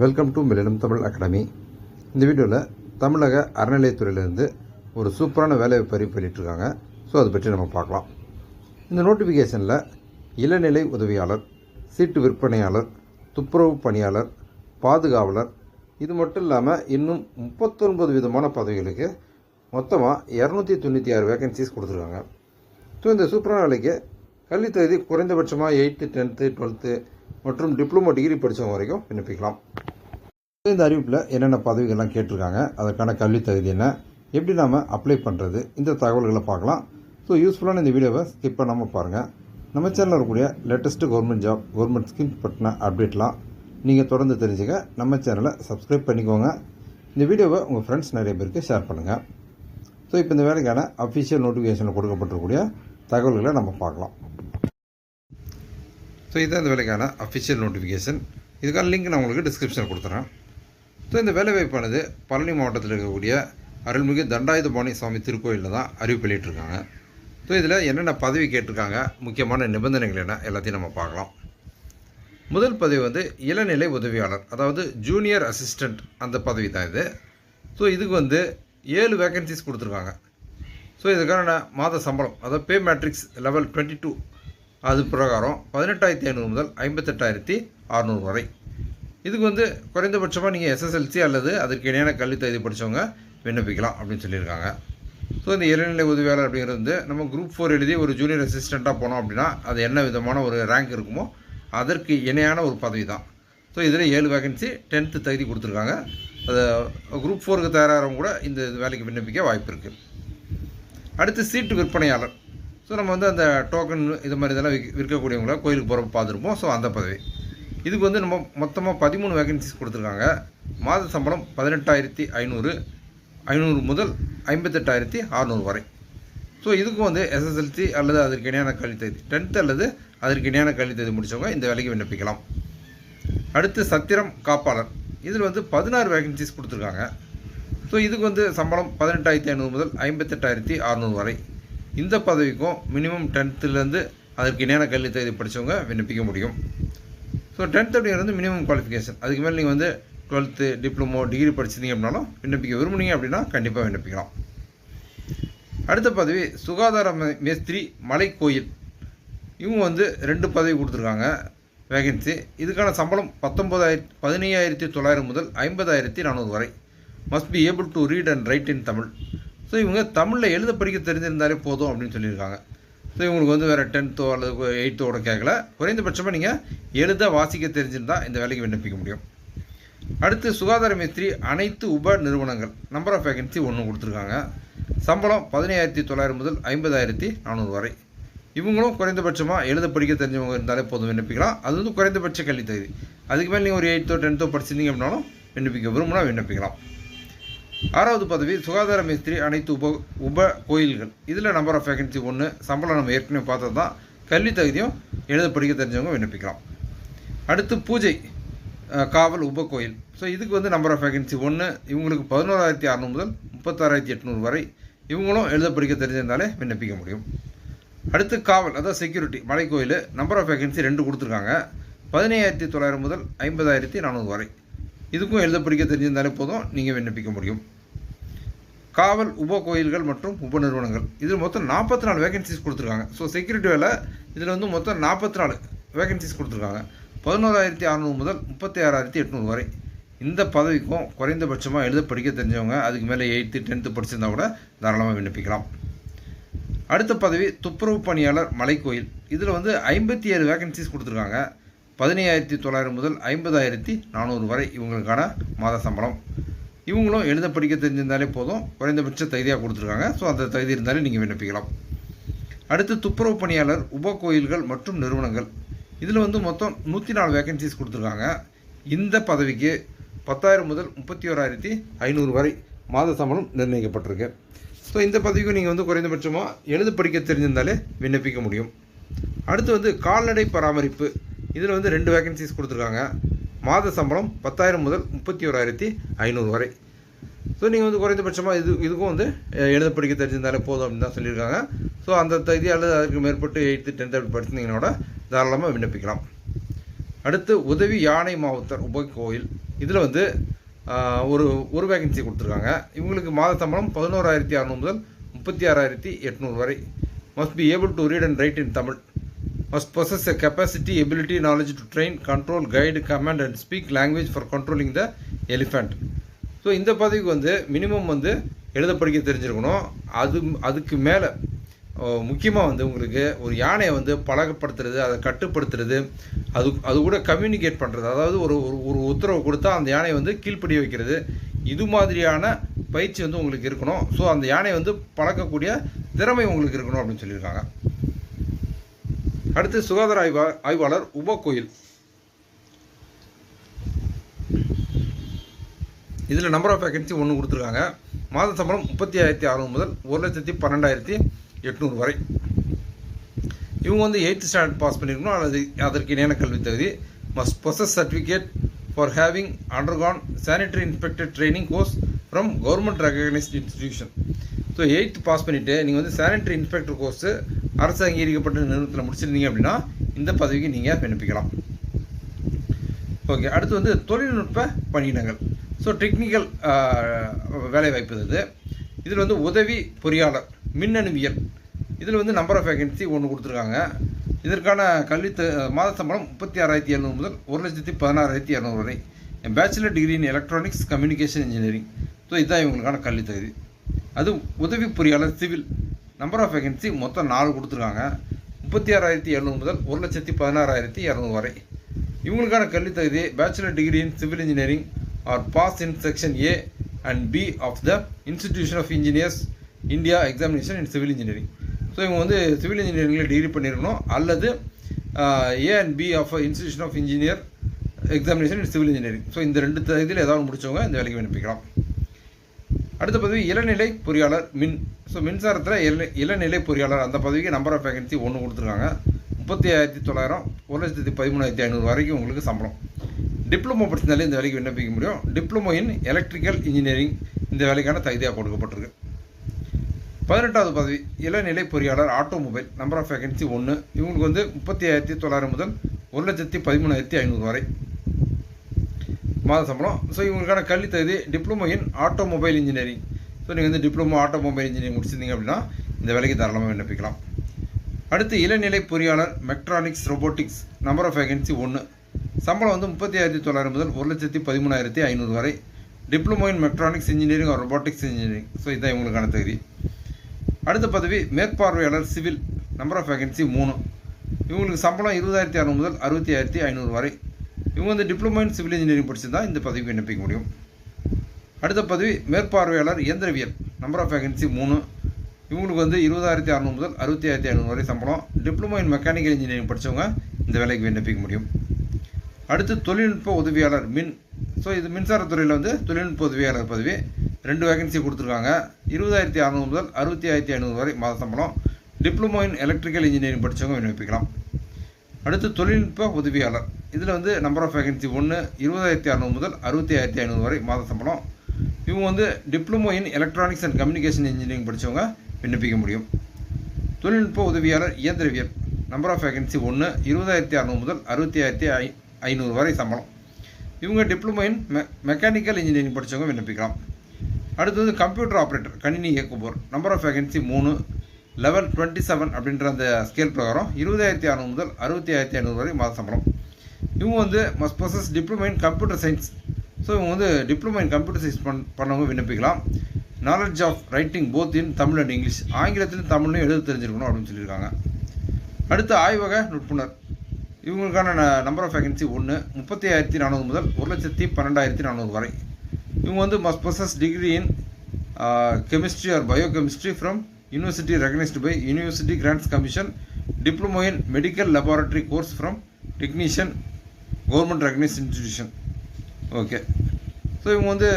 Welcome to millennium Tamil academy இந்த வீடியோவில் தமிழக அறநிலையத்துறையிலேருந்து ஒரு சூப்பரான வேலைவாய்ப்பு அறிவிப்பு வெளியிட்டிருக்காங்க ஸோ அதை பற்றி நம்ம பார்க்கலாம். இந்த நோட்டிஃபிகேஷனில் இளநிலை உதவியாளர் சீட்டு விற்பனையாளர் துப்புரவு பணியாளர் பாதுகாவலர் இது மட்டும் இல்லாமல் இன்னும் முப்பத்தொன்பது விதமான பதவிகளுக்கு மொத்தமாக இரநூத்தி தொண்ணூற்றி ஆறு வேகன்சிஸ் கொடுத்துருக்காங்க. ஸோ இந்த சூப்பரான வேலைக்கு கல்வித் தகுதி குறைந்தபட்சமாக எயித்து டென்த்து டுவெல்த்து மற்றும் டிப்ளமோ டிகிரி படித்தவங்க வரைக்கும் விண்ணப்பிக்கலாம். இந்த அறிவிப்பில் என்னென்ன பதவிகள்லாம் கேட்டிருக்காங்க அதற்கான கல்வி தகுதி என்ன எப்படி நாம் அப்ளை பண்ணுறது இந்த தகவல்களை பார்க்கலாம். ஸோ யூஸ்ஃபுல்லான இந்த வீடியோவை ஸ்கிப் பண்ணாமல் பாருங்கள் நம்ம சேனலில் இருக்கக்கூடிய latest government job government scheme பற்றின அப்டேட்லாம் நீங்கள் தொடர்ந்து தெரிஞ்சுக்க நம்ம சேனலை சப்ஸ்கிரைப் பண்ணிக்கோங்க. இந்த வீடியோவை உங்கள் ஃப்ரெண்ட்ஸ் நிறைய பேருக்கு ஷேர் பண்ணுங்கள் ஸோ இப்போ இந்த வேலைக்கான அஃபிஷியல் நோட்டிஃபிகேஷனில் கொடுக்கப்பட்டிருக்கக்கூடிய தகவல்களை நம்ம பார்க்கலாம். ஸோ இதுதான் இந்த வேலைக்கான அஃபிஷியல் நோட்டிஃபிகேஷன் இதுக்கான லிங்க் நான் உங்களுக்கு டிஸ்கிரிப்ஷனில் கொடுத்துறேன். ஸோ இந்த வேலைவாய்ப்பானது பழனி மாவட்டத்தில் இருக்கக்கூடிய அருள்மிகு தண்டாயுதபாணி சுவாமி திருக்கோயிலில் தான் அறிவிப்பு வெளியிட்டிருக்காங்க. ஸோ இதில் என்னென்ன பதவி கேட்டிருக்காங்க முக்கியமான நிபந்தனைகள் என்ன எல்லாத்தையும் நம்ம பார்க்கலாம். முதல் பதவி வந்து இளநிலை உதவியாளர் அதாவது ஜூனியர் அசிஸ்டண்ட் அந்த பதவி தான் இது. ஸோ இதுக்கு வந்து ஏழு வேகன்சிஸ் கொடுத்துருக்காங்க. ஸோ இதுக்கான மாத சம்பளம் அதாவது pay matrix level twenty two அது பிரகாரம் பதினெட்டாயிரத்தி ஐநூறு முதல் ஐம்பத்தெட்டாயிரத்தி அறநூறு வரை. இதுக்கு வந்து குறைந்தபட்சமாக நீங்கள் எஸ்எஸ்எல்சி அல்லது அதற்கு இணையான கல்வி தகுதி படித்தவங்க விண்ணப்பிக்கலாம் அப்படின்னு சொல்லியிருக்காங்க. ஸோ இந்த இளநிலை உதவியாளர் அப்படிங்கிறது வந்து நம்ம குரூப் ஃபோர் எழுதி ஒரு ஜூனியர் அசிஸ்டண்ட்டாக போனோம் அப்படின்னா அது என்ன விதமான ஒரு ரேங்க் இருக்குமோ அதற்கு இணையான ஒரு பதவி தான். ஸோ இதில் ஏழு வேகன்சி டென்த்து தகுதி கொடுத்துருக்காங்க. அது குரூப் ஃபோருக்கு தயாராகிறவங்க கூட இந்த வேலைக்கு விண்ணப்பிக்க வாய்ப்பு இருக்குது அடுத்து சீட்டு விற்பனையாளர். ஸோ நம்ம வந்து அந்த டோக்கன் இது மாதிரி இதெல்லாம் விற்க விற்கக்கூடியவங்கள கோயிலுக்கு போகிறப்ப பார்த்துருப்போம். ஸோ அந்த பதவி. இதுக்கு வந்து நம்ம மொத்தமாக பதிமூணு வேகன்சிஸ் கொடுத்துருக்காங்க. மாத சம்பளம் பதினெட்டாயிரத்தி ஐநூறு ஐநூறு முதல் ஐம்பத்தெட்டாயிரத்தி அறநூறு வரை. ஸோ இதுக்கும் வந்து எஸ்எஸ்எல்சி அல்லது அதற்கு இணையான கல்வித்தகுதி டென்த் டென்த்து அல்லது அதற்கு இணையான கல்வித்தகுதி முடித்தவங்க இந்த வேலைக்கு விண்ணப்பிக்கலாம். அடுத்து சத்திரம் காப்பாளர். இதில் வந்து பதினாறு வேகன்சிஸ் கொடுத்துருக்காங்க. ஸோ இதுக்கு வந்து சம்பளம் பதினெட்டாயிரத்தி ஐநூறு முதல் ஐம்பத்தெட்டாயிரத்தி அறநூறு வரை. இந்த பதவிக்கும் மினிமம் டென்த்துலேருந்து அதற்கு இணையான கல்வித்தகுதி படித்தவங்க விண்ணப்பிக்க முடியும். ஸோ டென்த் அப்படிங்கிறது மினிமம் குவாலிஃபிகேஷன் அதுக்கு மேலே நீங்கள் வந்து டுவெல்த்து டிப்ளமோ டிகிரி படிச்சிருந்தீங்க அப்படின்னாலும் விண்ணப்பிக்க விரும்புனீங்க அப்படின்னா கண்டிப்பாக விண்ணப்பிக்கலாம். அடுத்த பதவி சுகாதார மேஸ்திரி மலைக்கோயில். இவங்க வந்து ரெண்டு பதவி கொடுத்துருக்காங்க வேகன்சி இதுக்கான சம்பளம் பத்தொம்போதாயிரத்தி பதினையாயிரத்தி தொள்ளாயிரம் முதல் ஐம்பதாயிரத்தி நானூறு வரை. Must be able to read and write in Tamil so இவங்க தமிழில் எழுத படிக்க தெரிஞ்சிருந்தாலே போதும் அப்படின்னு சொல்லியிருக்காங்க. ஸோ இவங்களுக்கு வந்து வேறு டென்த்தோ அல்லது எயித்தோட கேட்கல குறைந்தபட்சமாக நீங்கள் எழுத வாசிக்க தெரிஞ்சுருந்தால் இந்த வேலைக்கு விண்ணப்பிக்க முடியும். அடுத்து சுகாதார மேஸ்திரி அனைத்து உப நிறுவனங்கள். நம்பர் ஆஃப் வேகன்சி ஒன்று கொடுத்துருக்காங்க. சம்பளம் பதினையாயிரத்தி தொள்ளாயிரம் முதல் ஐம்பதாயிரத்தி நானூறு வரை. இவங்களும் குறைந்தபட்சமாக எழுத படிக்க தெரிஞ்சவங்க இருந்தாலே போதும் விண்ணப்பிக்கலாம். அது வந்து குறைந்தபட்ச கல்வி தகுதி. அதுக்கு மேலே நீங்கள் ஒரு எயித்தோ டென்த்தோ படிச்சிருந்தீங்க அப்படின்னாலும் விண்ணப்பிக்க விரும்பினா விண்ணப்பிக்கலாம். ஆறாவது பதவி சுகாதார மேஸ்திரி அனைத்து உப உப கோயில்கள். இதில் நம்பர் ஆஃப் வேகன்சி ஒன்று சம்பளம் நம்ம ஏற்கனவே பார்த்தது தான் கல்வி தகுதியும் எழுத படிக்க தெரிஞ்சவங்க விண்ணப்பிக்கலாம். அடுத்து பூஜை காவல் உப கோயில். ஸோ இதுக்கு வந்து நம்பர் ஆஃப் வேகன்சி ஒன்று இவங்களுக்கு பதினோராயிரத்தி அறநூறு முதல் முப்பத்தாறாயிரத்தி எட்நூறு வரை இவங்களும் எழுத படிக்க தெரிஞ்சிருந்தாலே விண்ணப்பிக்க முடியும். அடுத்து காவல் அதாவது செக்யூரிட்டி மலைக்கோயில். நம்பர் ஆஃப் வேகன்சி ரெண்டு கொடுத்துருக்காங்க. பதினையாயிரத்தி தொள்ளாயிரம் முதல் ஐம்பதாயிரத்தி நானூறு வரை. இதுக்கும் எழுத படிக்க தெரிஞ்சிருந்தாலே போதும். நீங்கள் விண்ணப்பிக்க முடியும். காவல் உப கோயில்கள் மற்றும் உப நிறுவனங்கள். இதில் மொத்தம் நாற்பத்தி நாலு வேகன்சிஸ் கொடுத்துருக்காங்க. ஸோ செக்யூரிட்டி வேலை இதில் வந்து மொத்தம் நாற்பத்தி நாலு வேகன்சிஸ் கொடுத்துருக்காங்க. பதினோராயிரத்தி அறநூறு முதல் முப்பத்தி ஆறாயிரத்தி எட்நூறு வரை. இந்த பதவிக்கும் குறைந்தபட்சமாக எழுத படிக்க தெரிஞ்சவங்க அதுக்கு மேலே எயித்து டென்த்து படிச்சிருந்தா கூட தாராளமாக விண்ணப்பிக்கலாம். அடுத்த பதவி துப்புரவு பணியாளர் மலைக்கோயில். இதில் வந்து ஐம்பத்தி ஏழு வேகன்சிஸ் கொடுத்துருக்காங்க. பதினையாயிரத்தி தொள்ளாயிரம் முதல் ஐம்பதாயிரத்தி நானூறு வரை இவங்களுக்கான மாத சம்பளம். இவங்களும் எழுத படிக்க தெரிஞ்சிருந்தாலே போதும். குறைந்தபட்ச தகுதியாக கொடுத்துருக்காங்க. ஸோ அந்த தகுதி இருந்தாலே நீங்கள் விண்ணப்பிக்கலாம். அடுத்து துப்புரவு பணியாளர் உப கோயில்கள் மற்றும் நிறுவனங்கள். இதில் வந்து மொத்தம் நூற்றி நாலு வேகன்சிஸ் கொடுத்துருக்காங்க. இந்த பதவிக்கு பத்தாயிரம் முதல் முப்பத்தி ஓராயிரத்தி ஐநூறு வரை மாத சம்பளம் நிர்ணயிக்கப்பட்டிருக்கு. ஸோ இந்த பதவிக்கும் நீங்கள் வந்து குறைந்தபட்சமாக எழுத படிக்க தெரிஞ்சிருந்தாலே விண்ணப்பிக்க முடியும். அடுத்து வந்து கால்நடை பராமரிப்பு. இதில் வந்து ரெண்டு வேகன்சிஸ் கொடுத்துருக்காங்க. மாத சம்பளம் பத்தாயிரம் முதல் முப்பத்தி ஓராயிரத்தி ஐநூறு வரை. ஸோ நீங்கள் வந்து குறைந்தபட்சமாக இது இதுக்கும் வந்து எழுத படிக்க தெரிஞ்சிருந்தாலே போதும் அப்படின்னு தான் சொல்லியிருக்காங்க. ஸோ அந்த தகுதி அல்லது அதுக்கு மேற்பட்டு எயித்து டென்த் அப்படி படிச்சிருந்தீங்கன்னா கூட தாராளமாக விண்ணப்பிக்கலாம். அடுத்து உதவி யானை மாவத்தர் உப கோயில் இதில் வந்து ஒரு ஒரு வேகன்சி கொடுத்துருக்காங்க. இவங்களுக்கு மாத சம்பளம் பதினோராயிரத்தி அறநூறு முதல் முப்பத்தி ஆறாயிரத்தி எட்நூறு வரை. Must be able to read and write in Tamil must possess a capacity, ability, knowledge to train, control, guide, command and speak language for controlling the elephant. So இந்த பதவிக்கு வந்து மினிமம் வந்து எழுத படிக்க தெரிஞ்சிருக்கணும். அது அதுக்கு மேலே முக்கியமாக வந்து உங்களுக்கு ஒரு யானையை வந்து பழகப்படுத்துறது அதை கட்டுப்படுத்துறது அது அது கூட கம்யூனிகேட் பண்ணுறது அதாவது ஒரு ஒரு ஒரு உத்தரவு கொடுத்தா அந்த யானையை வந்து கீழ்ப்படி வைக்கிறது. இது மாதிரியான பயிற்சி வந்து உங்களுக்கு இருக்கணும். ஸோ அந்த யானையை வந்து பழக்கக்கூடிய திறமை உங்களுக்கு இருக்கணும் அப்படின்னு சொல்லியிருக்காங்க. அடுத்து சுகாதார ஆய்வா ஆய்வாளர் உப கோயில். இதில் நம்பர் ஆஃப் வேகன்சி ஒன்று கொடுத்துருக்காங்க. மாத சம்பளம் முப்பத்தி ஆயிரத்தி அறுநூறு முதல் ஒரு லட்சத்தி பன்னெண்டாயிரத்தி எட்நூறு வரை. இவங்க வந்து எயித்து ஸ்டாண்டர்ட் பாஸ் பண்ணியிருக்கணும் அல்லது அதற்கு இணையான கல்வி தகுதி. Must possess certificate for having undergone sanitary inspector training course from government recognised institution so eighth pass பண்ணிவிட்டு நீங்கள் வந்து சானிட்டரி இன்ஸ்பெக்டர் கோர்ஸு அரசு அங்கீகரிக்கப்பட்ட நிறுவனத்தில் முடிச்சிருந்தீங்க அப்படின்னா இந்த பதவிக்கு நீங்கள் விண்ணப்பிக்கலாம். ஓகே அடுத்து வந்து தொழில்நுட்ப பணியிடங்கள். ஸோ டெக்னிக்கல் வேலைவாய்ப்பு இது. இதில் வந்து உதவி பொறியாளர் மின்னணுவியல். இதில் வந்து நம்பர் ஆஃப் வேகன்சி ஒன்று கொடுத்துருக்காங்க. இதற்கான கல்வி மாத சம்பளம் முப்பத்தி ஆறாயிரத்தி எழுநூறு முதல் ஒரு லட்சத்தி பதினாறாயிரத்தி இரநூறு வரை. Bachelor degree in electronics communication engineering so இதுதான் இவங்களுக்கான கல்வி தகுதி. அது உதவி பொறியாளர் சிவில் நம்பர் ஆஃப் வேகன்சி மொத்தம் நாலு கொடுத்துருக்காங்க. முப்பத்தி ஆறாயிரத்தி எழுநூறு முதல் ஒரு லட்சத்தி பதினாறாயிரத்தி இரநூறு வரை. இவங்களுக்கான கல்வித் தகுதி bachelor degree in civil engineering or pass in section A and B of the institution of engineers India examination in civil engineering so இவங்க வந்து சிவில் இன்ஜினியரிங்கில் டிகிரி பண்ணியிருக்கணும் அல்லது A and B of institution of engineer examination in civil engineering so இந்த ரெண்டு தகுதியில் ஏதாவது முடிச்சவங்க இந்த வேலைக்கு விண்ணப்பிக்கலாம். அடுத்த பதவி இளநிலை பொறியாளர் மின் ஸோ மின்சாரத்தில் இளநிலை இளநிலை பொறியாளர். அந்த பதவிக்கு நம்பர் ஆஃப் வேகன்சி ஒன்று கொடுத்துருக்காங்க. முப்பத்தி ஆயிரத்தி தொள்ளாயிரம் ஒரு லட்சத்தி பதிமூணாயிரத்தி ஐநூறு வரைக்கும் உங்களுக்கு சம்பளம். டிப்ளமோ படிச்சிருந்தாலே இந்த வேலைக்கு விண்ணப்பிக்க முடியும். டிப்ளமோ இன் எலக்ட்ரிக்கல் இன்ஜினியரிங் இந்த வேலைக்கான தகுதியாக கொடுக்கப்பட்டிருக்கு. பதினெட்டாவது பதவி இளநிலை பொறியாளர் ஆட்டோமொபைல் நம்பர் ஆஃப் வேகன்சி ஒன்று இவங்களுக்கு வந்து முப்பத்தி ஆயிரத்தி தொள்ளாயிரம் முதல் ஒரு லட்சத்தி பதிமூணாயிரத்தி ஐநூறு வரை. மாத சம்பளம். ஸோ இவங்களுக்கான கல்வி தகுதி diploma in automobile engineering so நீங்கள் வந்து டிப்ளமோ ஆட்டோமொபைல் இன்ஜினியரிங் முடிச்சிருந்தீங்க அப்படின்னா இந்த வேலைக்கு தாராளமாக விண்ணப்பிக்கலாம். அடுத்து இளநிலை பொறியாளர் mechatronics robotics number of vacancy ஒன்று சம்பளம் வந்து முப்பத்தி ஆயிரத்தி தொள்ளாயிரம் முதல் ஒரு லட்சத்தி பதிமூணாயிரத்தி ஐநூறு வரை. டிப்ளமோ இன் மெக்ட்ரானிக்ஸ் இன்ஜினியரிங் ஒரு ரொபோட்டிக்ஸ் இன்ஜினியரிங் ஸோ இதுதான் இவங்களுக்கான தகுதி. அடுத்த பதவி மேற்பார்வையாளர் சிவில் நம்பர் ஆஃப் வேகன்சி மூணு. இவங்களுக்கு சம்பளம் இருபதாயிரத்தி அறுநூறு முதல் அறுபத்தி ஆயிரத்தி ஐநூறு வரை. இவங்க வந்து டிப்ளமோ இன் சிவில் இன்ஜினியரிங் படிச்சிருந்தால் இந்த பதவிக்கு விண்ணப்பிக்க முடியும்? அடுத்த பதவி மேற்பார்வையாளர் இயந்திரவியல் நம்பர் ஆஃப் வேகன்சி மூணு. இவங்களுக்கு வந்து இருபதாயிரத்தி அறநூறு முதல் அறுபத்தி ஆயிரத்தி ஐநூறு வரை சம்பளம். டிப்ளமோ இன் மெக்கானிக்கல் இன்ஜினியரிங் படித்தவங்க இந்த வேலைக்கு விண்ணப்பிக்க முடியும்? அடுத்து தொழில்நுட்ப உதவியாளர் மின். ஸோ இது மின்சாரத்துறையில் வந்து தொழில்நுட்ப உதவியாளர் பதவி. ரெண்டு வேகன்சி கொடுத்துருக்காங்க. இருபதாயிரத்தி அறநூறு முதல் அறுபத்தி ஆயிரத்தி ஐநூறு வரை மாத சம்பளம். டிப்ளமோ இன் எலக்ட்ரிக்கல் இன்ஜினியரிங் படித்தவங்க விண்ணப்பிக்கலாம் அடுத்து தொழில்நுட்ப உதவியாளர். இதில் வந்து நம்பர் ஆஃப் வேகன்சி ஒன்று இருபதாயிரத்தி அறநூறு முதல் அறுபத்தி ஆயிரத்தி ஐநூறு வரை மாத சம்பளம். இவங்க வந்து diploma in electronics and communication engineering படித்தவங்க விண்ணப்பிக்க முடியும். தொழில்நுட்ப உதவியாளர் இயந்திரவியல். நம்பர் ஆஃப் வேகன்சி ஒன்று இருபதாயிரத்தி அறநூறு முதல் அறுபத்தி ஆயிரத்தி ஐ ஐநூறு வரை சம்பளம். இவங்க டிப்ளமோ இன் மெ மெக்கானிக்கல் இன்ஜினியரிங் படித்தவங்க விண்ணப்பிக்கலாம். அடுத்தது கம்ப்யூட்டர் ஆப்ரேட்டர் கணினி இயக்குபவர். நம்பர் ஆஃப் வேகன்சி மூணு லெவல் டுவெண்ட்டி செவன் அப்படின்ற அந்த ஸ்கேல் பிரகாரம் இருபதாயிரத்தி அறநூறு முதல் அறுபத்தி ஆயிரத்தி ஐநூறு வரை மாத சம்பளம். இவங்க வந்து must process diploma in computer science so இவங்க வந்து டிப்ளமோ இன் கம்ப்யூட்டர் சயின்ஸ் பண் பண்ணவங்க விண்ணப்பிக்கலாம். Knowledge of writing both in Tamil and English ஆங்கிலத்திலும் தமிழ்லையும் எழுத தெரிஞ்சிருக்கணும் அப்படின்னு சொல்லியிருக்காங்க. அடுத்து ஆய்வக நுட்புணர். இவங்களுக்கான நம்பர் ஆஃப் வேகன்சி ஒன்று முப்பத்தி ஆயிரத்தி நானூறு முதல் ஒரு லட்சத்தி பன்னெண்டாயிரத்தி நானூறு வரை. இவங்க வந்து must process degree in chemistry or bio chemistry from university recognized by University Grants commission diploma in medical Laboratory course from Technician government Recognized institution okay so இவங்க வந்து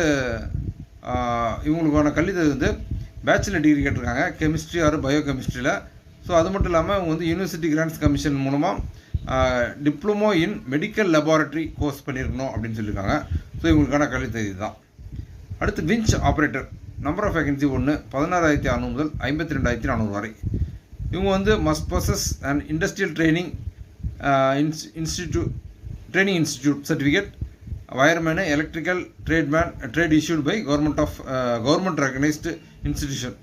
இவங்களுக்கான கல்வித்தது வந்து பேச்சுலர் டிகிரி கேட்டிருக்காங்க. கெமிஸ்ட்ரி ஆர் பயோ கெமிஸ்ட்ரியில் so அது மட்டும் இல்லாமல் இவங்க வந்து யூனிவர்சிட்டி கிராண்ட்ஸ் கமிஷன் மூலமாக diploma in medical laboratory course பண்ணியிருக்கணும் அப்படின்னு சொல்லியிருக்காங்க ஸோ இவங்களுக்கான கல்வி தான் அடுத்து winch operator number of vacancy ஒன்று பதினாறாயிரத்தி அறநூறு முதல் ஐம்பத்தி ரெண்டாயிரத்தி நானூறு வரை. இவங்க வந்து must process and industrial training இன்ஸ் institute training institute certificate wireman electrical tradesman trade issued by government of government recognised institution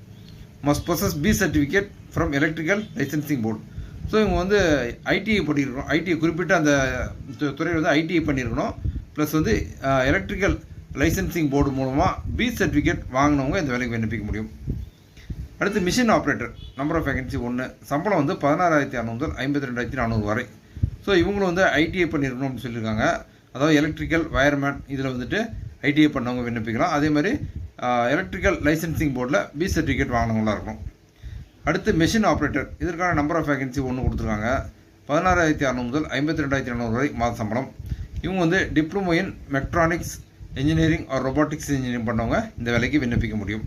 must process B certificate from electrical licensing board so இவங்க வந்து ஐடிஐ பண்ணியிருக்கணும் ஐடிஐ குறிப்பிட்ட அந்த து- துறையில் வந்து ITI பண்ணியிருக்கணும் ப்ளஸ் வந்து எலக்ட்ரிக்கல் லைசன்சிங் போர்டு மூலமாக பி சர்டிஃபிகேட் வாங்கினவங்க இந்த வேலைக்கு விண்ணப்பிக்க முடியும். அடுத்து machine operator number of vacancy ஒன்று சம்பளம் வந்து பதினாறாயிரத்தி அறநூறு முதல் ஐம்பத்தி ரெண்டாயிரத்தி நானூறு வரை. ஸோ இவங்களும் வந்து ஐடிஐ பண்ணியிருக்கணும் அப்படின்னு சொல்லியிருக்காங்க. அதாவது எலக்ட்ரிக்கல் வயர்மேன் இதில் வந்துட்டு ஐடிஐ பண்ணவங்க விண்ணப்பிக்கலாம் அதே மாதிரி எலக்ட்ரிக்கல் லைசன்சிங் போர்டில் பி சர்டிஃபிகேட் வாங்கினவங்களா இருக்கணும். அடுத்து மிஷின் ஆப்ரேட்டர் இதற்கான நம்பர் ஆஃப் வேகன்சி ஒன்று கொடுத்துருக்காங்க. பதினாறாயிரத்தி அறநூறு முதல் ஐம்பத்தி ரெண்டாயிரத்தி நானூறு வரை மாத சம்பளம். இவங்க வந்து diploma in mechatronics engineering or robotics engineering பண்ணவங்க இந்த வேலைக்கு விண்ணப்பிக்க முடியும்.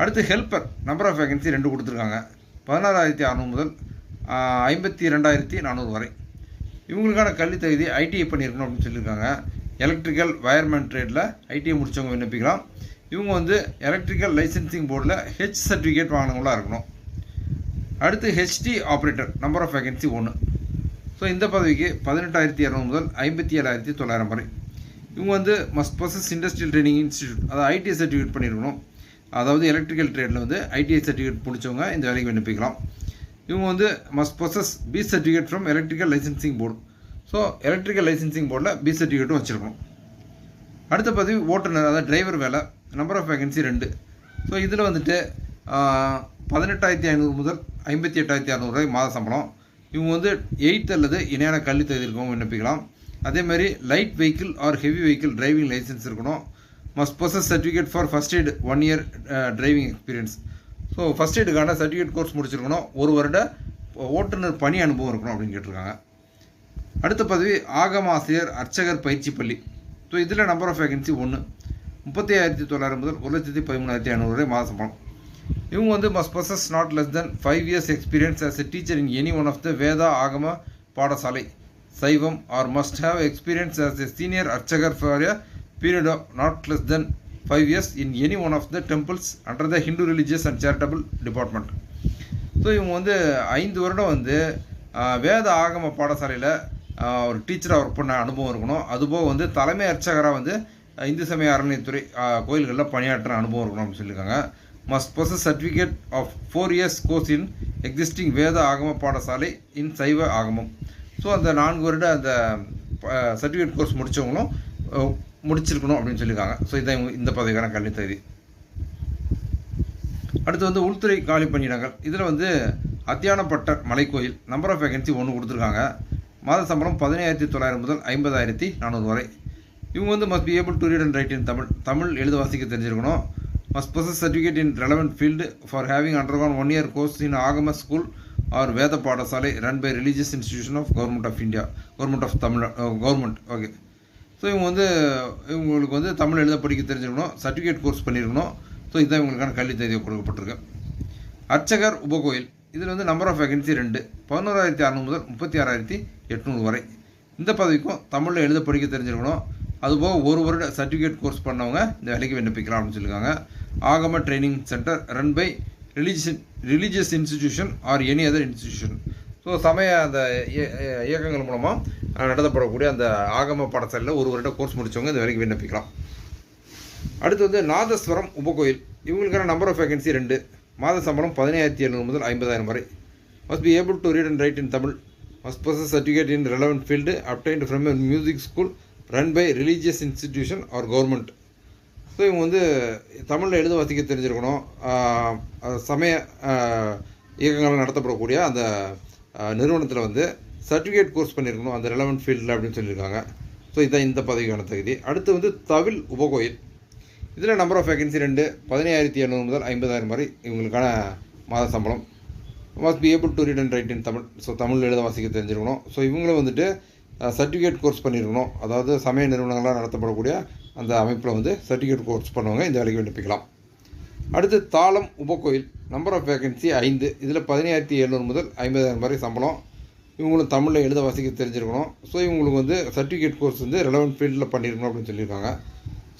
அடுத்து ஹெல்ப்பர் நம்பர் ஆஃப் வேகன்சி ரெண்டு கொடுத்துருக்காங்க. பதினாறாயிரத்தி அறநூறு முதல் ஐம்பத்தி ரெண்டாயிரத்தி நானூறு வரை. இவங்களுக்கான கல்வி தகுதி ஐடிஐ பண்ணியிருக்கணும் அப்படின்னு சொல்லியிருக்காங்க. எலக்ட்ரிக்கல் வயர்மேன் ட்ரேடில் ஐடிஐ முடித்தவங்க விண்ணப்பிக்கலாம். இவங்க வந்து எலக்ட்ரிக்கல் லைசன்சிங் போர்டில் ஹெச் சர்டிஃபிகேட் வாங்கினவங்களா இருக்கணும். அடுத்து HD operator number of vacancy ஒன்று ஸோ இந்த பதவிக்கு பதினெட்டாயிரத்தி இரநூறு முதல் ஐம்பத்தி ஏழாயிரத்தி தொள்ளாயிரம் வரை. இவங்க வந்து must process industrial training institute அதாவது ஐடிஐ சர்டிஃபிகேட் பண்ணியிருக்கணும் அதாவது எலக்ட்ரிக்கல் ட்ரேடில் வந்து ஐடிஐ சர்டிஃபிகேட் பிடிச்சவங்க இந்த வேலைக்கு விண்ணப்பிக்கலாம். இவங்க வந்து must process B certificate from electrical licensing board so electrical licensing போர்டில் பி சர்டிஃபிகேட்டும் வச்சுருக்கணும். அடுத்த பதவி ஓட்டுநர் அதாவது டிரைவர் வேலை நம்பர் ஆஃப் வேகன்சி ரெண்டு. ஸோ இதில் வந்துட்டு பதினெட்டாயிரத்தி ஐநூறு முதல் ஐம்பத்தி எட்டாயிரத்தி அறநூறு மாத சம்பளம். இவங்க வந்து எயித் அல்லது இணையான கல்வி தகுதி இருக்கவங்க விண்ணப்பிக்கலாம். அதே மாதிரி light vehicle or heavy vehicle driving licence இருக்கணும். Must process certificate for first aid one year driving experience so first எய்டுக்கான certificate course முடிச்சிருக்கணும். ஒரு வருட ஓட்டுநர் பணி அனுபவம் இருக்கணும் அப்படின்னு கேட்டிருக்காங்க. அடுத்த பதவி ஆகமாசிரியர் அர்ச்சகர் பயிற்சி பள்ளி. ஸோ இதில் நம்பர் ஆஃப் வேகன்சி ஒன்று முப்பத்தி ஆயிரத்தி தொள்ளாயிரம் முதல் ஒரு லட்சத்தி பதிமூணாயிரத்தி ஐநூறு வரை மாத சம்பளம். இவங்க வந்து must possess not less than five years experience as a teacher in any one of the Veda Agama pathashala Saivam or must have experience as a senior archakar for a period of not less than five years in any one of the temples under the Hindu religious and charitable department so இவங்க வந்து ஐந்து வருடம் வந்து வேத ஆகம பாடசாலையில் ஒரு டீச்சராக ஒர்க் பண்ண அனுபவம் இருக்கணும். அதுபோக வந்து தலைமை அர்ச்சகராக வந்து இந்து சமய அறநிலையத்துறை கோயில்களில் பணியாற்ற அனுபவம் இருக்கணும் அப்படின்னு சொல்லியிருக்காங்க. Must possess certificate of four years course in existing Veda Agama pathashala இன் சைவ ஆகமம். ஸோ அந்த நான்கு வருட அந்த சர்டிஃபிகேட் கோர்ஸ் முடித்தவங்களும் முடிச்சிருக்கணும் அப்படின்னு சொல்லியிருக்காங்க. ஸோ இதான் இந்த பதவிக்கான கல்வி தகுதி. அடுத்து வந்து உள்துறை காலி பணியிடங்கள். இதில் வந்து அத்தியானப்பட்ட மலைக்கோயில் நம்பர் ஆஃப் வேகன்சி ஒன்று கொடுத்துருக்காங்க. மாத சம்பளம் பதினாயிரத்தி தொள்ளாயிரம் முதல் ஐம்பதாயிரத்தி நானூறு வரை. இவங்க வந்து must be able to read and write in Tamil Tamil எழுத வாசிக்க தெரிஞ்சிருக்கணும். Must possess certificate in relevant field for having undergone one year course in Agama school or Veda pathashala run by religious institution of government of India government of Tamil government okay so இவங்க வந்து இவங்களுக்கு வந்து தமிழ் எழுத படிக்க தெரிஞ்சிருக்கணும் certificate course பண்ணியிருக்கணும் so இதுதான் இவங்களுக்கான கல்வி தேதியை கொடுக்கப்பட்டிருக்கு. அர்ச்சகர் உபகோயில். இதில் வந்து நம்பர் ஆஃப் வேகன்சி ரெண்டு. பதினோராயிரத்தி அறநூறு முதல் முப்பத்தி ஆறாயிரத்தி எட்நூறு வரை. இந்த பதவிக்கும் தமிழில் எழுத படிக்க தெரிஞ்சிருக்கணும். அதுபோக ஒரு வருட சர்டிஃபிகேட் கோர்ஸ் பண்ணவங்க இந்த வேலைக்கு விண்ணப்பிக்கலாம் அப்படின்னு சொல்லியிருக்காங்க. Agama training centre run by religious religious institution or any other institution so சமய அந்த இயக்கங்கள் மூலமாக நடத்தப்படக்கூடிய அந்த ஆகம பாடசாலையில் ஒரு வருட கோர்ஸ் முடிச்சவங்க இந்த வரைக்கும் விண்ணப்பிக்கலாம். அடுத்து வந்து நாதஸ்வரம் உபகோயில். இவங்களுக்கான நம்பர் ஆஃப் வேகன்சி ரெண்டு. மாத சம்பளம் பதினாயிரத்தி எழுநூறு முதல் ஐம்பதாயிரம் வரை. Must be able to read and write in Tamil must possess certificate in relevant field obtained from music school run by religious institution or government so இவங்க வந்து தமிழில் எழுத வாசிக்க தெரிஞ்சிருக்கணும். சமய இயக்கங்கள் நடத்தப்படக்கூடிய அந்த நிறுவனத்தில் வந்து சர்டிஃபிகேட் கோர்ஸ் பண்ணியிருக்கணும் அந்த ரெலவெண்ட் ஃபீல்டில் அப்படின்னு சொல்லியிருக்காங்க. ஸோ இதுதான் இந்த பதவிக்கான தகுதி. அடுத்து வந்து தவில் உபகோயில். இதில் நம்பர் ஆஃப் வேகன்சி ரெண்டு பதினாயிரத்தி எழுநூறு முதல் ஐம்பதாயிரம் வரை இவங்களுக்கான மாத சம்பளம். Must be able to read and write in Tamil. So Tamil எழுத வாசிக்க தெரிஞ்சிருக்கணும். ஸோ இவங்களும் வந்துட்டு சர்டிஃபிகேட் கோர்ஸ் பண்ணியிருக்கணும் அதாவது சமய நிறுவனங்களாக நடத்தப்படக்கூடிய அந்த அமைப்பில் வந்து சர்டிஃபிகேட் கோர்ஸ் பண்ணுவாங்க. இந்த வேலைக்கு விண்ணப்பிக்கலாம் அடுத்து தாளம் உபக்கோயில் நம்பர் ஆஃப் வேகன்சி ஐந்து. இதில் பதினாயிரத்தி எழுநூறு முதல் ஐம்பதாயிரம் வரை சம்பளம். இவங்களும் தமிழில் எழுத வாசிக்க தெரிஞ்சிருக்கணும். ஸோ இவங்களுக்கு வந்து சர்டிஃபிகேட் கோர்ஸ் வந்து ரெலவெண்ட் ஃபீல்டில் பண்ணியிருக்கணும் அப்படின்னு சொல்லியிருக்காங்க.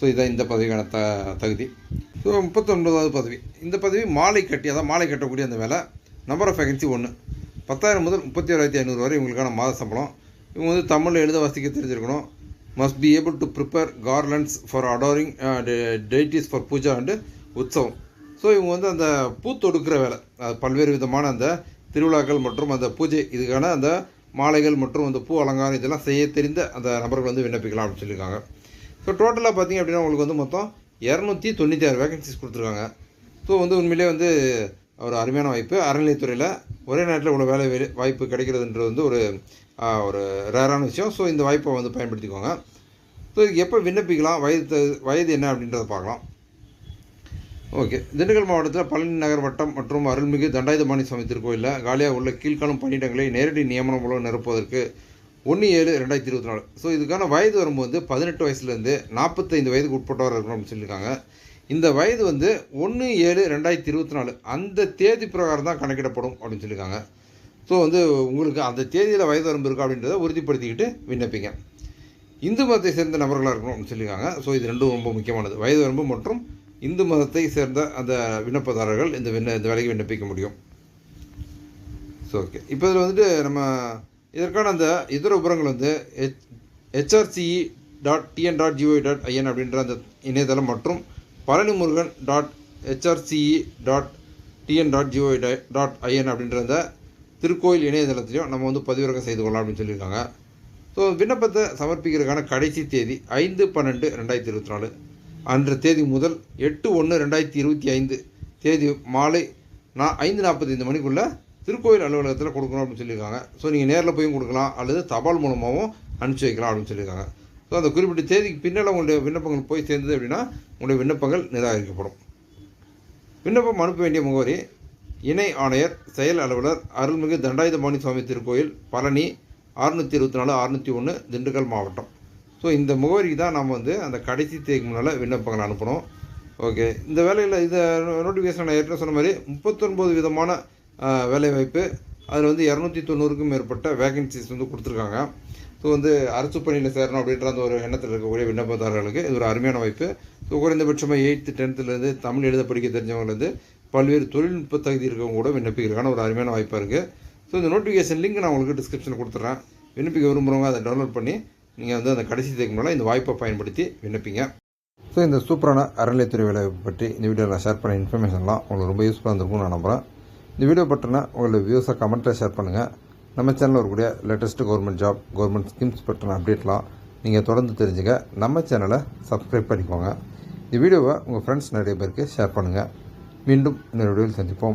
ஸோ இதான் இந்த பதவிக்கான த தகுதி. ஸோ முப்பத்தொன்பதாவது பதவி. இந்த பதவி மாலை கட்டி அதாவது மாலை கட்டக்கூடிய அந்த வேலை. நம்பர் ஆஃப் வேகன்சி ஒன்று பத்தாயிரம் முதல் முப்பத்தி ஓராயிரத்தி ஐநூறு வரை இவங்களுக்கான மாத சம்பளம். இவங்க வந்து தமிழில் எழுத வாசிக்க தெரிஞ்சிருக்கணும். Must be able to prepare garlands for adoring deities for puja and utsavam so இவங்க வந்து அந்த பூ தொடுக்கிற வேலை. பல்வேறு விதமான அந்த திருவிழாக்கள் மற்றும் அந்த பூஜை இதுக்கான அந்த மாலைகள் மற்றும் அந்த பூ அலங்காரம் இதெல்லாம் செய்ய தெரிந்த அந்த நபர்கள் வந்து விண்ணப்பிக்கலாம் அப்படின்னு சொல்லியிருக்காங்க. ஸோ டோட்டலாக பார்த்தீங்க அப்படின்னா உங்களுக்கு வந்து மொத்தம் இரநூத்தி தொண்ணூற்றி ஆறு வேகன்சிஸ் கொடுத்துருக்காங்க. ஸோ வந்து உண்மையிலே வந்து ஒரு அருமையான வாய்ப்பு. அறநிலையத்துறையில் ஒரே நேரத்தில் இவ்வளோ வேலை வாய்ப்பு கிடைக்கிறதுன்றது வந்து ஒரு ஒரு ரேரான விஷயம். ஸோ இந்த வாய்ப்பை வந்து பயன்படுத்திக்கோங்க. ஸோ இதுக்கு எப்போ விண்ணப்பிக்கலாம்? வயது வயது என்ன அப்படின்றத பார்க்கலாம். ஓகே திண்டுக்கல் மாவட்டத்தில் பழனி நகர் வட்டம் மற்றும் அருள்மிகு தண்டாயுதபாணி சுவாமி திருக்கோயிலில் காலியாக உள்ள கீழ்காணும் பணியிடங்களை நேரடி நியமனம் மூலம் நிரப்புவதற்கு ஒன்று ஏழு ரெண்டாயிரத்தி இருபத்தி நாலு. ஸோ இதுக்கான வயது வரும்போது வந்து பதினெட்டு வயசுலேருந்து நாற்பத்தைந்து வயதுக்கு உட்பட்டவர் இருக்கணும் அப்படின்னு சொல்லியிருக்காங்க. இந்த வயது வந்து ஒன்று ஏழு ரெண்டாயிரத்தி இருபத்தி நாலு. அந்த தேதி பிரகாரம் தான் கணக்கிடப்படும் அப்படின்னு சொல்லியிருக்காங்க. ஸோ வந்து உங்களுக்கு அந்த தேதியில் வயது வரம்பு இருக்கா அப்படின்றத உறுதிப்படுத்திக்கிட்டு விண்ணப்பிங்க. இந்து மதத்தை சேர்ந்த நபர்களாக இருக்கணும் அப்படின்னு சொல்லியிருக்காங்க. ஸோ இது ரெண்டும் ரொம்ப முக்கியமானது. வயது வரம்பு மற்றும் இந்து மதத்தை சேர்ந்த அந்த விண்ணப்பதாரர்கள் இந்த விண்ண இந்த வேலைக்கு விண்ணப்பிக்க முடியும். ஸோ ஓகே இப்போ இதில் வந்துட்டு நம்ம இதற்கான அந்த இதர விவரங்கள் வந்து H HRCE dot TN dot G O dot I N அப்படின்ற அந்த இணையதளம் மற்றும் Palanimurugan dot HRCE dot TN dot G O dot I N அப்படின்ற அந்த திருக்கோயில் இணையதளத்திலையும் நம்ம வந்து பதிவிறக்கம் செய்து கொள்ளலாம் அப்படின்னு சொல்லியிருக்காங்க. ஸோ விண்ணப்பத்தை சமர்ப்பிக்கிறதுக்கான கடைசி தேதி ஐந்து பன்னெண்டு ரெண்டாயிரத்தி இருபத்தி நாலு. அன்ற தேதி முதல் எட்டு ஒன்று ரெண்டாயிரத்தி இருபத்தி ஐந்து தேதி மாலை நான் ஐந்து நாற்பத்தைந்து மணிக்குள்ளே திருக்கோயில் அலுவலகத்தில் கொடுக்கணும் அப்படின்னு சொல்லியிருக்காங்க. ஸோ நீங்கள் நேரில் போயும் கொடுக்கலாம் அல்லது தபால் மூலமாகவும் அனுப்பிச்சி வைக்கலாம் அப்படின்னு சொல்லியிருக்காங்க. ஸோ அந்த குறிப்பிட்ட தேதிக்கு பின்னால் உங்களுடைய விண்ணப்பங்கள் போய் சேர்ந்தது அப்படின்னா உங்களுடைய விண்ணப்பங்கள் நிராகரிக்கப்படும். விண்ணப்பம் அனுப்ப வேண்டிய முகவரி இணை ஆணையர் செயல் அலுவலர் அருள்மிகு தண்டாயுதபாணி சுவாமி திருக்கோயில் பழனி அறுநூற்றி இருபத்தி நாலு அறுநூற்றி ஒன்று திண்டுக்கல் மாவட்டம். ஸோ இந்த முகவரிக்கு தான் நம்ம வந்து அந்த கடைசி தேதிக்கு முன்னால் விண்ணப்பங்கள் அனுப்பணும் ஓகே இந்த வேலையில் இந்த நோட்டிஃபிகேஷன் நான் ஏற்கனவே சொன்ன மாதிரி முப்பத்தொன்பது விதமான வேலைவாய்ப்பு. அதில் வந்து இரநூத்தி தொண்ணூறுக்கும் மேற்பட்ட வேகன்சிஸ் வந்து கொடுத்துருக்காங்க. ஸோ வந்து அரசு பணியில் சேரணும் அப்படின்ற அந்த ஒரு எண்ணத்தில் இருக்கக்கூடிய விண்ணப்பதாரர்களுக்கு இது ஒரு அருமையான வாய்ப்பு. ஸோ குறைந்தபட்சமாக எயித்து டென்த்துலேருந்து தமிழ் எழுத படிக்க தெரிஞ்சவங்கலேருந்து பல்வேறு தொழில்நுட்ப தகுதி இருக்கவங்க கூட விண்ணப்பிக்கிறதுக்கான ஒரு அருமையான வாய்ப்பாக இருக்குது ஸோ இந்த நோட்டிஃபிகேஷன் லிங்க் நான் உங்களுக்கு டிஸ்கிரிப்ஷனில் கொடுத்துட்றேன் விண்ணப்பிக்க விரும்புகிறவங்க அதை டவுன்லோட் பண்ணி நீங்கள் வந்து அந்த கடைசி தேதிக்கு முன்னால் இந்த வாய்ப்பை பயன்படுத்தி விண்ணப்பிங்க. ஸோ இந்த சூப்பரான அறநிலையத்துறை வேலை பற்றி இந்த வீடியோவில் நான் ஷேர் பண்ண இன்ஃபர்மேஷன்லாம் உங்களுக்கு ரொம்ப யூஸ்ஃபுல்லாக இருந்திருக்கும்னு நான் நம்புகிறேன் இந்த வீடியோ பற்றினா உங்களோட வியூஸாக கமெண்ட்டில் ஷேர் பண்ணுங்கள் நம்ம சேனலில் வரக்கூடிய latest government job government schemes பற்றின அப்டேட்லாம் நீங்கள் தொடர்ந்து தெரிஞ்சுக்க நம்ம சேனலை சப்ஸ்கிரைப் பண்ணிக்கோங்க. இந்த வீடியோவை உங்கள் ஃப்ரெண்ட்ஸ் நிறைய பேருக்கு ஷேர் பண்ணுங்கள் വീണ്ടും നേരിടുവിൽ സന്ധിപ്പോം